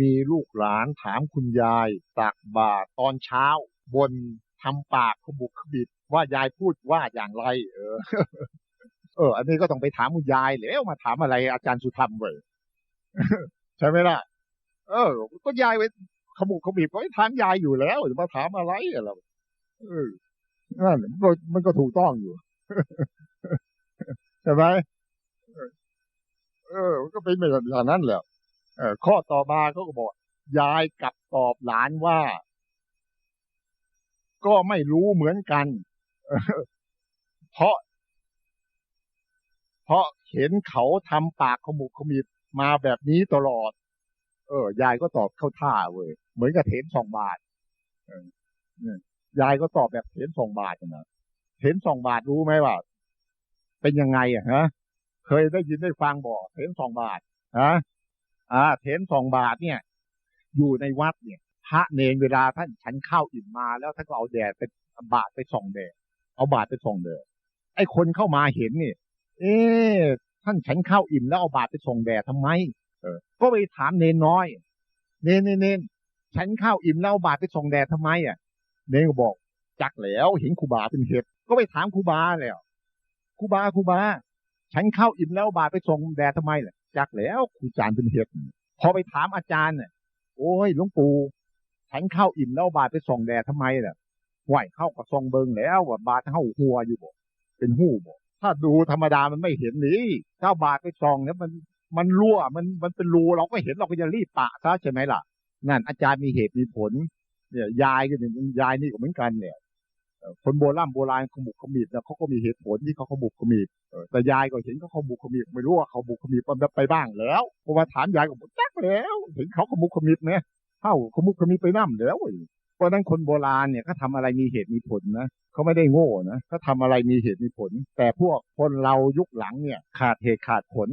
มีลูกหลานถามคุณยายตักบาตรตอนเช้า บนทำปากขบุกขบิดว่ายายพูดว่าอย่างไร เออ เออ อันนี้ก็ต้องไปถามคุณยายแล้วมาถามอะไรอาจารย์สุธรรมเว้ยใช่ไหมล่ะ เออ ก็ยายไปขมุกขมิบก็ถามยายอยู่แล้วจะมาถามอะไรอะเราเออนั่นมันก็มันก็ถูกต้องอยู่ใช่ไหมเออ ก็เป็นแบบนั้นแหละ ข้อต่อมาเขาก็บอก ยายกลับตอบหลานว่า ก็ไม่รู้เหมือนกัน เพราะ เพราะเห็นเขาทำปากขมุกขมิบมาแบบนี้ตลอด เออ ยายก็ตอบเข้าท่าเว้ยเหมือนกับเทนสองบาทยายก็ตอบแบบเทนสองบาทนะเทนสองบาทรู้ไหมว่า เป็นยังไงอะฮะ เคยได้ยินได้ฟังบอกเทนสองบาทฮะ อ่าเทนสองบาทเนี่ย อยู่ในวัดเนี่ย พระเนรเวลาท่านฉันข้าวอิ่มมาแล้วท่านก็เอาแดดไปบาทไปส่องแดดเอาบาทไปส่องแดดไอ้คนเข้ามาเห็นนี่เอ๊ท่านฉันข้าวอิ่มแล้วเอาบาทไปส่องแดดทำไม เออ ก็ไปถามเนนน้อย เนนเนนเนนฉันข้าวอิ่มแล้วเอาบาทไปส่องแดดทำไมอะ เนนก็บอก จักแล้วเห็นครูบาเป็นเห็ดก็ไปถามครูบาแล้วครูบาครูบาฉันข้าวอิ่มแล้วบาทไปส่งแดดทำไมล่ะ จักแล้วครูจารย์เป็นเห็ดพอไปถามอาจารย์เนี่ยโอ้ยหลวงปู่ฉันข้าวอิ่มแล้วบาทไปส่งแดดทำไมล่ะไหวเข้ากับซองเบิงแล้วว่าบาทเข้าหัวอยู่บ่เป็นหูบ่ถ้าดูธรรมดามันไม่เห็นนี่เก้าบาทไปซองเนี่ยมันมันรั่วมันมันเป็นรูเราก็เห็นเราก็จะรีบปะซะใช่ไหมล่ะนั่นอาจารย์มีเหตุมีผลเนี่ยยายก็เนี่ยยายนี่ก็เหมือนกันเนี่ย คนโบราณโบราณขมุกขมิบเนี่ยเขาก็มีเหตุผลที่เขาขมุกขมิบแต่ยายก็เห็นเขาขมุกขมิบไม่รู้ว่าเขาบุกขมิบไปบ้างแล้วเพราะว่าถามยายก็บอกจักแล้ว เห็นเขาขมุกขมิบเนี่ยเข้าขมุกขมิบไปน้ำแล้วเพราะนั้นคนโบราณเนี่ยเขาทาอะไรมีเหตุมีผลนะเขาไม่ได้โง่นะเขาทาอะไรมีเหตุมีผล แต่พวกคนเรายุคหลังเนี่ยขาดเหตุขาดผล